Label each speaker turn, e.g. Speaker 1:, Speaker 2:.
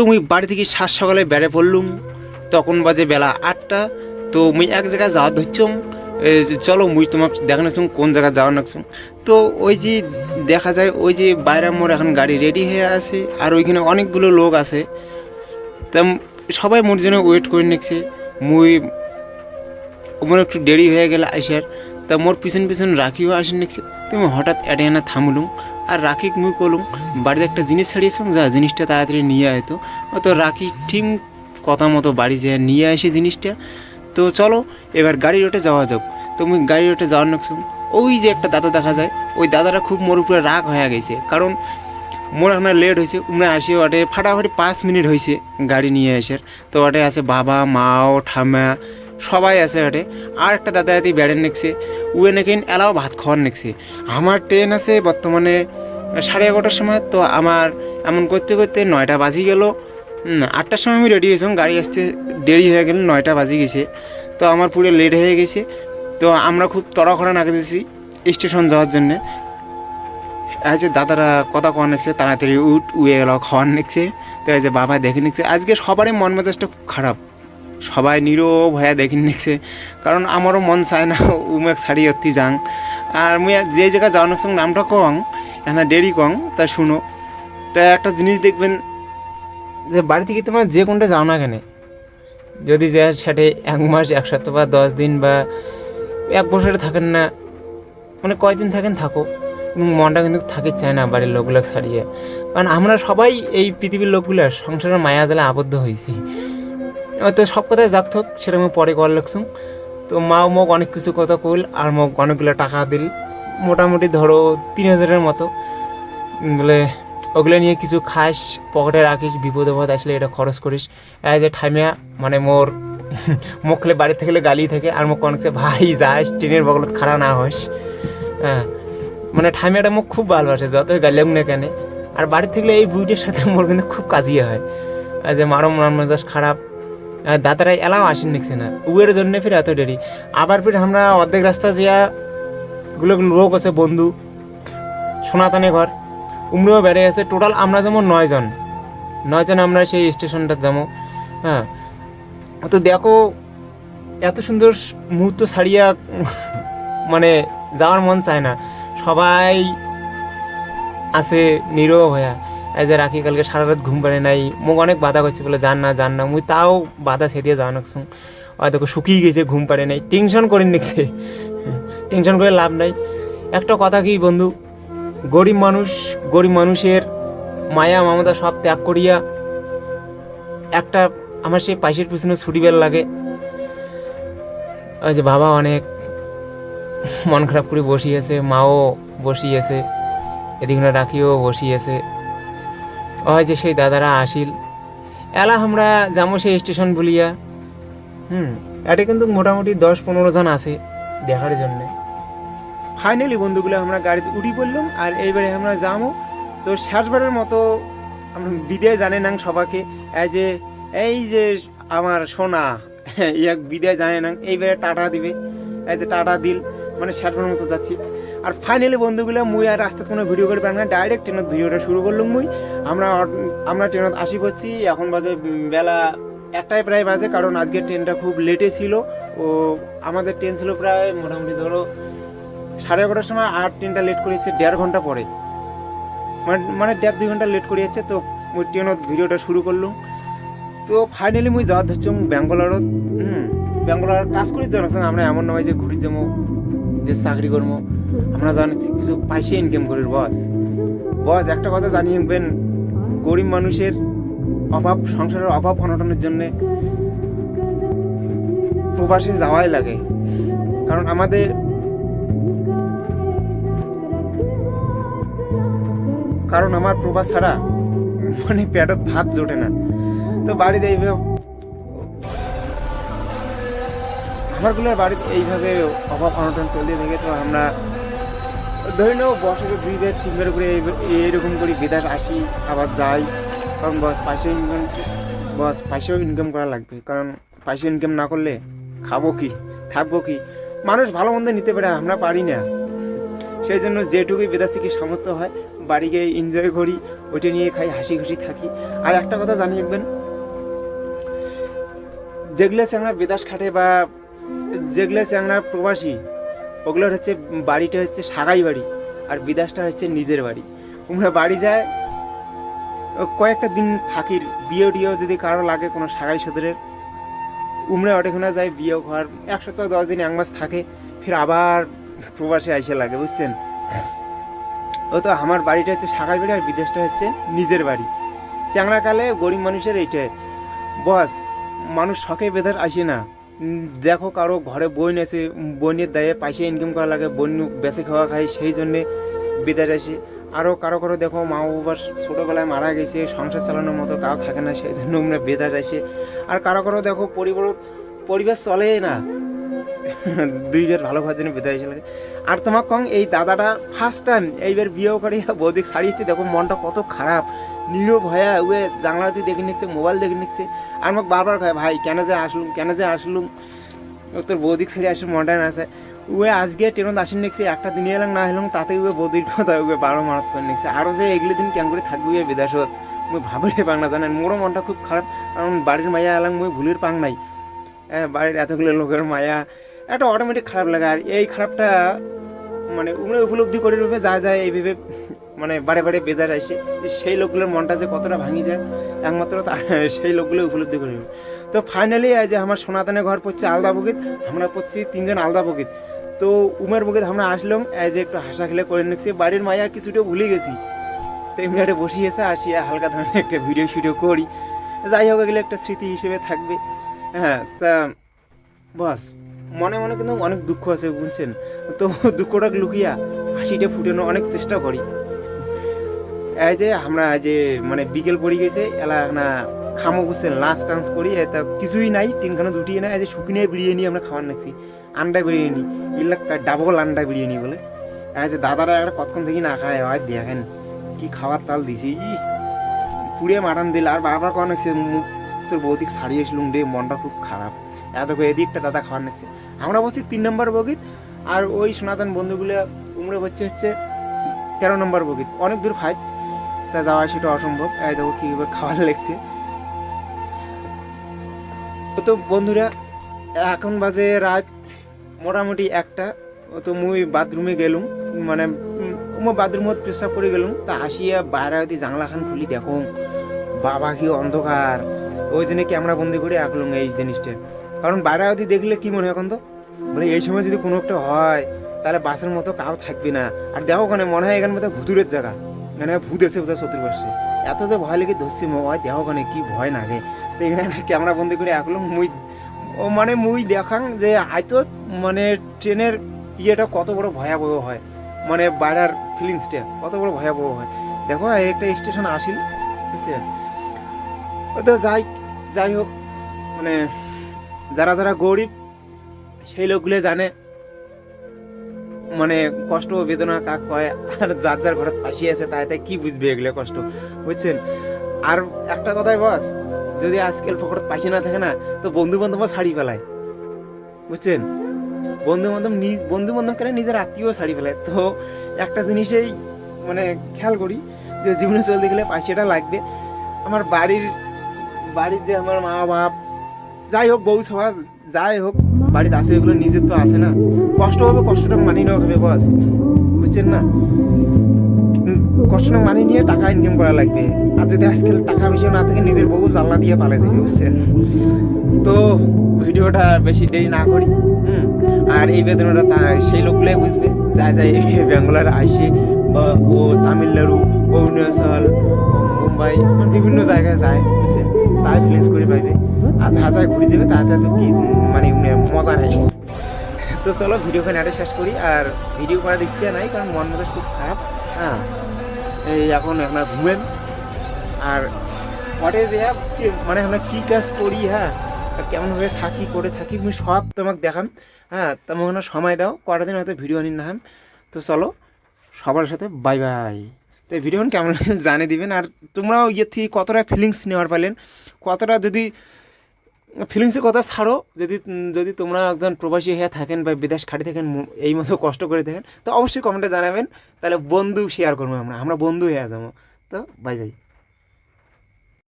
Speaker 1: তো মুই বাড়ি থেকে সাত সকালে বেড়ে পড়লুম। তখন বাজে বেলা আটটা। তো মুই এক জায়গায় যাওয়া ধরছুম। চলো মুই তোমার দেখানোছুম কোন জায়গায় যাওয়া নাকছুম তো ওই যে দেখা যায়, ওই যে বাইরে মোর এখন গাড়ি রেডি হয়ে আছে আর ওইখানে অনেকগুলো লোক আছে। তা সবাই মোর জন্য ওয়েট করে নিচ্ছে। মুই, মোর একটু দেরি হয়ে গেলে আইসার। তা মোর পিছন পিছন রাখিও আসেন নিচ্ছে। তুমি হঠাৎ এটে থামলুম। আর রাখি মুই কলুম, বাড়িতে একটা জিনিস ছাড়িয়েছিলাম যা জিনিসটা তাড়াতাড়ি নিয়ে আয়তো তো। রাখি ঠিক কথা মতো বাড়ি যেয়ে নিয়ে আসে জিনিসটা। তো চলো, এবার গাড়ি রোটে যাওয়া যাক। তো মুই গাড়ি রোটে যাওয়ার নাকছুম ওই যে একটা দাদা দেখা যায়, ওই দাদাটা খুব মোর উপরে রাগ হয়ে গেছে। কারণ মোর এখন লেট হয়েছে, উমরা আসি ওটে ফাটাফাটি পাঁচ মিনিট হয়েছে গাড়ি নিয়ে আসার। তো ওটে আছে বাবা, মাও, ঠাম্মা সবাই আছে ওটে আর একটা দাদা এতে বেড়েন নেকছে। উয়ে নাকি এলাও ভাত খাওয়ার নেকছে। আমার ট্রেন আছে বর্তমানে সাড়ে এগারোটার সময়, তো আমার এমন করতে করতে নয়টা বাজি গেল। আটটার সময় আমি রেডি হয়েছিলাম, গাড়ি আসতে দেরি হয়ে গেল নয়টা বাজি গেছে। তো আমার পুরো লেট হয়ে গেছে। তো আমরা খুব তড়াখড়া দিয়েছি স্টেশন যাওয়ার জন্যে। যে দাদারা কথা কওয়ার নিচ্ছে তাড়াতাড়ি উঠ, উয়ে গেল খাওয়ার নিচ্ছে তো এই যে বাবা দেখে নিচ্ছে আজকে সবারই মন মেজাজটা খুব খারাপ। সবাই নীরব হয়ে দেখে নিচ্ছে কারণ আমারও মন চায় না, উমেক ছাড়ি অতি যাং। আর মুই যে জায়গায় যাওয়ার নিচ্ছে নামটা কং এখানে দেরি কং, তা শুনো। তা একটা জিনিস দেখবেন, যে বাড়ি থেকে তোমার যে কোনটা যাও না কেন, যদি যে সাথে এক মাস, এক সপ্তাহ বা দশ দিন বা এক বছরে থাকেন না মানে কয়দিন থাকেন থাকো কিন্তু মনটা কিন্তু থাকে চায় না বাড়ির লোকগুলো ছাড়িয়ে। কারণ আমরা সবাই এই পৃথিবীর লোকগুলো, সংসারের মায়া জালে আবদ্ধ হয়েছি। এবার তো সব কথায় যাক থাক, সেটা আমি পরে করার লাগছুম তো মাও মোক অনেক কিছু কথা কইল, আর মোক অনেকগুলো টাকা দিল। মোটামুটি ধরো তিন হাজারের মতো। বলে, ওগুলো নিয়ে কিছু খাস, পকেটে রাখিস, বিপদ আপদ আসলে এটা খরচ করিস। যে ঠাইমিয়া মানে মোর মুখলে বাড়ি থাকলে গালি থাকে, আর মোক অনেক ভাই যাস ট্রেনের বগলত খাড়া না হস। হ্যাঁ মানে ঠাইমিয়াটা মোক খুব ভালোবাসে, যতই গালিয়াম না কেন। আর বাড়ি থাকলে এই বুইটার সাথে মোর কিন্তু খুব কাজিয়ে হয়। যে মারো মন মেজাজ খারাপ। আর দাদারা এলাও আসেন নিচ্ছে না? উয়ের জন্য ফির এত দেরি। আবার ফির আমরা অর্ধেক রাস্তা যা গুলো লোক আছে, বন্ধু, সনাতনে ঘর। উমরেও বেড়ে আছে। টোটাল আমরা যেমন নয়জন নয়জন আমরা সেই স্টেশনটা যাব। হ্যাঁ। তো দেখো, এত সুন্দর মুহূর্ত ছাড়িয়া মানে যাওয়ার মন চায় না। সবাই আছে নীরব হইয়া। এই যে রাখি, কালকে সারা রাত ঘুম পারে নাই। মোক অনেক বাধা করছে, বলে যান না যান না। মুই তাও বাধা ছেদিয়ে যাওয়া নাকছুম হয়তো শুকিয়ে গেছে, ঘুম পারে নাই। টেনশন করে নিচ্ছে টেনশন করে লাভ নাই। একটা কথা কি, বন্ধু? গরিব মানুষ, গরিব মানুষের মায়া, মমতা সব ত্যাগ করিয়া একটা আমার সেই পাশের পিছনে ছুটি বেল লাগে। ওই যে বাবা অনেক মন খারাপ করে বসিয়েছে, মাও বসিয়েছে, এদিকে রাখিও বসিয়েছে। ওই যে সেই দাদারা আসিল। এলা আমরা যাব সেই স্টেশন বলিয়া। হুম, এটা কিন্তু মোটামুটি দশ পনেরো জন আছে দেখার জন্যে। ফাইনালি বন্ধুগুলো, আমরা গাড়িতে উঠি পড়লাম আর এইবারে আমরা যাব তো শেষবারের মতো আমরা বিদায় জানে না সবাইকে। এই যে এই যে আমার সোনা ইয়াক বিদায় জানে না এইবারে টাটা দিবে। এই যে টাটা দিল মানে শেষবারের মতো যাচ্ছি। আর ফাইনালি বন্ধুগুলো, মুই আর রাস্তাতে কোনো ভিডিও করে পারি না ডাইরেক্ট ট্রেনত ভিডিওটা শুরু করলাম মুই। আমরা আমরা ট্রেনত আসি পড়ছি, এখন বাজে বেলা একটাই প্রায় বাজে, কারণ আজকের ট্রেনটা খুব লেটে ছিল। ও, আমাদের ট্রেন ছিল প্রায় মোটামুটি ধরো সাড়ে এগারোটার সময়, আর ট্রেনটা লেট করেছে দেড় ঘণ্টা পরে। মানে মানে দেড় দুই ঘণ্টা লেট করে তো ওই ট্রেনত ভিডিওটা শুরু করলাম। তো ফাইনালি মুই যাওয়ার ধরছি ব্যাঙ্গালোরত হুম ব্যাঙ্গালোর কাজ করি জানাচ্ছি আমরা এমন নয় যে ঘুরি যাব, যে চাকরি করব। আমরা জানি কিছু পয়সা ইনকাম করি বস বস একটা কথা জানিয়ে রাখবেন, গরিব মানুষের অভাব, সংসারের অভাব অনটনের জন্যে প্রবাসে যাওয়াই লাগে। কারণ আমাদের কারণ আমার প্রবাস ছাড়া মানে পেটত ভাত জোটে না। তো বাড়িতে এইভাবে আমারগুলোর বাড়িতে এইভাবে অভাব অনটন চলতে থাকে, তো আমরা ধরে নাও বছরে দুই বার তিনবার করে এই- এইরকম করে বিদেশ আসি, আবার যাই। কারণ বস পয়সা ইনকাম বস পয়সাও ইনকাম করা লাগবে। কারণ পয়সা ইনকাম না করলে খাব কি, থাকব কি? মানুষ ভালো মন্দ নিতে পারে, আমরা পারি না। সেই জন্য যেটুকুই বিদেশ থেকে সামর্থ্য হয় বাড়ি গিয়ে এনজয় করি, ওইটা নিয়ে খাই হাসি খুশি থাকি। আর একটা কথা জানি রাখবেন, যেগুলো চ্যাংরা বিদেশ খাটে বা যেগুলো চ্যাংরা প্রবাসী ওগুলোর হচ্ছে বাড়িটা হচ্ছে সাগাই বাড়ি আর বিদেশটা হচ্ছে নিজের বাড়ি। তোমরা বাড়ি যায় কয়েকটা দিন থাকির বিয়ে টিয়েও যদি কারও লাগে কোনো সাগাই সদরের, উমরা অটেখানে যায়, বিয়ে ঘর, এক সপ্তাহ দশ দিন এক মাস থাকে, ফির আবার প্রবাসে আইসে লাগে, বুঝছেন? ও তো আমার বাড়িটা হচ্ছে সাগাই বাড়ি আর বিদেশটা হচ্ছে নিজের বাড়ি। চ্যাংড়াকালে গরিব মানুষের এইটাই। বস, মানুষ শখে বেধার আসে না। দেখো কারও ঘরে বই নেছে বোনের দায়ে পয়সা ইনকাম করা লাগে, বোন বেশি খাওয়া খায়, সেই জন্যে বিদায় আসে আরও কারও কারও দেখো মা বাবার ছোটোবেলায় মারা গেছে, সংসার চালানোর মতো কাউ থাকে না, সেই জন্য আমরা বেদা আসে আর কারও কারও দেখো পরিবার, পরিবেশ চলে না। দুইটার ভালো খাওয়ার জন্য বেদাস লাগে আর তোমার কং, এই দাদাটা ফার্স্ট টাইম এইবার বিয়েও করে বৌদিক ছাড়িয়েছে দেখো মনটা কত খারাপ। নীরব হয়া উয়ে জানলাতে দেখে নিচ্ছে মোবাইল দেখে নিচ্ছে। আর আমাকে বারবার কয়, ভাই, কেন যে আসলুম, কেন যে আসলুম? তোর বৌদিক ছেড়ে আসলে মনটা না আছে উয়ে আজকে ট্রেনত আসেন নিচ্ছে, একটা দিনে এলাম, না এলাম, তাতে উয়ে বৌদির কথা উয়ে বারো মারাত করে নিচ্ছে। আরও যে এগুলো দিন কেন করে থাকবে উয়ে বিদেশত মুই ভাবলে পাং না, জানেন? মোরও মনটা খুব খারাপ, কারণ বাড়ির মায়া এলাম, মুই ভুলের পাং নাই। হ্যাঁ বাড়ির এতগুলো লোকের মায়া একটা অটোমেটিক খারাপ লাগে। আর এই খারাপটা মানে উপলব্ধি করে রূপে যা যায় এইভাবে মানে বারে বারে বেজার আসে। সেই লোকগুলোর মনটা যে কতটা ভাঙি যায়, একমাত্র তার সেই লোকগুলো উপলব্ধি করে। তো ফাইনালি যে আমার সনাতনে ঘর পড়ছে আলদা বগিত, আমরা পড়ছি তিনজন আলদা বগিত। তো উমের বগিত আমরা আসলাম যে একটু হাসা খেলে করে নিচ্ছি। বাড়ির মায়া কিছুটা ভুলে গেছি। তো এমনি একটা বসিয়েছে আসিয়া হালকা ধরনের একটা ভিডিও শিডিও করি। যাই হোক, এগুলো একটা স্মৃতি হিসেবে থাকবে। হ্যাঁ তা বাস। মনে মনে কিন্তু অনেক দুঃখ আছে, বুঝছেন? তো দুঃখটা লুকিয়া হাসিটা ফুটানো অনেক চেষ্টা করি। এই যে আমরা যে মানে বিকেল পড়ে গেছে, এলা না খামো বুঝছেন লাঞ্চ টাঞ্চ করি তা কিছুই নাই, তিনখানা দুটিয়ে নাই এই যে শুকিয়ে বিরিয়ানি আমরা খাওয়ার নাকছি আন্ডা বিরিয়ানি ইলাকা ডাবল আন্ডা বিরিয়ানি বলে। এই যে দাদারা একটা কতক্ষণ থেকে না খায় হয় দেখেন, কি খাওয়ার তাল দিছি, ই। পুড়িয়ে মাটান দিল, আর বারবার কখন মুখ তোর বৌদিক ছাড়িয়ে এসলুম রে, মনটা খুব খারাপ। করে এদিকটা দাদা খাওয়ার নাকছে আমরা বলছি তিন নম্বর বগিত, আর ওই সনাতন বন্ধুগুলো উমড়ে হচ্ছে হচ্ছে তেরো নম্বর বগিত। অনেক দূর ফাইট তা যাওয়া সেটা অসম্ভব। এই দেখো কীভাবে খাওয়ার লেগছে। তো বন্ধুরা, এখন বাজে রাত মোটামুটি একটা। তো মুই বাথরুমে গেলুম মানে মই বাথরুমত পেশাব করে গেলুম। তা আসিয়া বাইরে হইতে জানলা খান খুলি দেখো বাবা কি অন্ধকার। ওই জন্য ক্যামেরা বন্দি করে রাখলুম এই জিনিসটা। কারণ বাইরে হইতে দেখলে কি মনে হয় এখন তো? মানে এই সময় যদি কোনো একটা হয়, তাহলে বাসের মতো কাউ থাকবে না। আর দেখো ওখানে, মনে হয় এখানে মতো ভুতুরের জায়গা। মানে ভূত এসে বোধহয় শত্রুর পাশে। এত যে ভয় লেগে, ধরছি হয় দেখো ওখানে কি ভয় লাগে। তো এখানে ক্যামেরা বন্দি করে রাখলাম মুই ও মানে মুই দেখাং যে হয়তো মানে ট্রেনের ইয়েটা কত বড় ভয়াবহ হয়। মানে বাইরের ফিলিংসটা কত বড় ভয়াবহ হয়। দেখো একটা স্টেশন আসিল, বুঝছে? ও তো যাই যাই হোক মানে যারা যারা গরিব, সেই লোকগুলো জানে। মানে কষ্ট, বেদনা, কাক কয়, আর যার যার ঘরে পাশি আছে, তাই তাই কি বুঝবে এগুলো কষ্ট? বুঝছেন? আর একটা কথাই বস, যদি আজকাল ফকরত পাশি না থাকে না, তো বন্ধু বান্ধব ছাড়ি ফেলায়। বুঝছেন? বন্ধু বান্ধব বন্ধু বান্ধব কেন নিজের আত্মীয় শাড়ি ফেলায়? তো একটা জিনিসেই মানে খেয়াল করি যে, জীবনে চলতে গেলে পাশিটা লাগবে। আমার বাড়ির বাড়ির যে আমার মা বাপ যাই হোক, বউ সভা যাই হোক, বাড়িতে আসে এগুলো, নিজের তো আসে না। কষ্ট হবে, কষ্টটা মানিয়ে নেওয়া হবে, বস। বুঝছেন না? কষ্টটা মানিয়ে নিয়ে টাকা ইনকাম করা লাগবে। আর যদি আজকাল টাকা বেশি না থাকে, নিজের বউ জানলা দিয়ে পালে যাবে, বুঝছেন? তো ভিডিওটা বেশি দেরি না করি, হুম? আর এই বেদনাটা তার সেই লোকগুলোই বুঝবে। যায় যায় ব্যাঙ্গালোর আসে বা ও তামিলনাড়ু, অরুণাচল মুম্বাই মানে বিভিন্ন জায়গায় যায়, বুঝছেন? তাই ফিলিংস করে পাইবে। আর যা যা ঘুরে যাবে তাতে তো কি মানে মজা নেই। তো চলো ভিডিও ভিডিওখানে এটা শেষ করি, আর ভিডিও করা দেখছি নাই, কারণ মন মেজাজ খুব খারাপ। হ্যাঁ এই এখন আমরা ঘুমেন। আর হোয়াট ইজ মানে আমরা কী কাজ করি হ্যাঁ আর কেমনভাবে থাকি, করে থাকি আমি সব তোমাকে দেখাম। হ্যাঁ তেমন সময় দাও, কটা দিন হয়তো ভিডিও আনি নাম তো চলো, সবার সাথে বাই বাই তো ভিডিও কেমন জানিয়ে দিবেন, আর তোমরাও ইয়ে থেকে কতটা ফিলিংস নেওয়ার পারলেন, কতটা যদি ফিলিংসের কথা ছাড়ো। যদি যদি তোমরা একজন প্রবাসী হয়ে থাকেন বা বিদেশ খাটি থাকেন এই মতো কষ্ট করে থাকেন, তো অবশ্যই কমেন্টে জানাবেন। তাহলে বন্ধু শেয়ার করব আমরা। আমরা বন্ধু হয়ে যাব। তো বাই বাই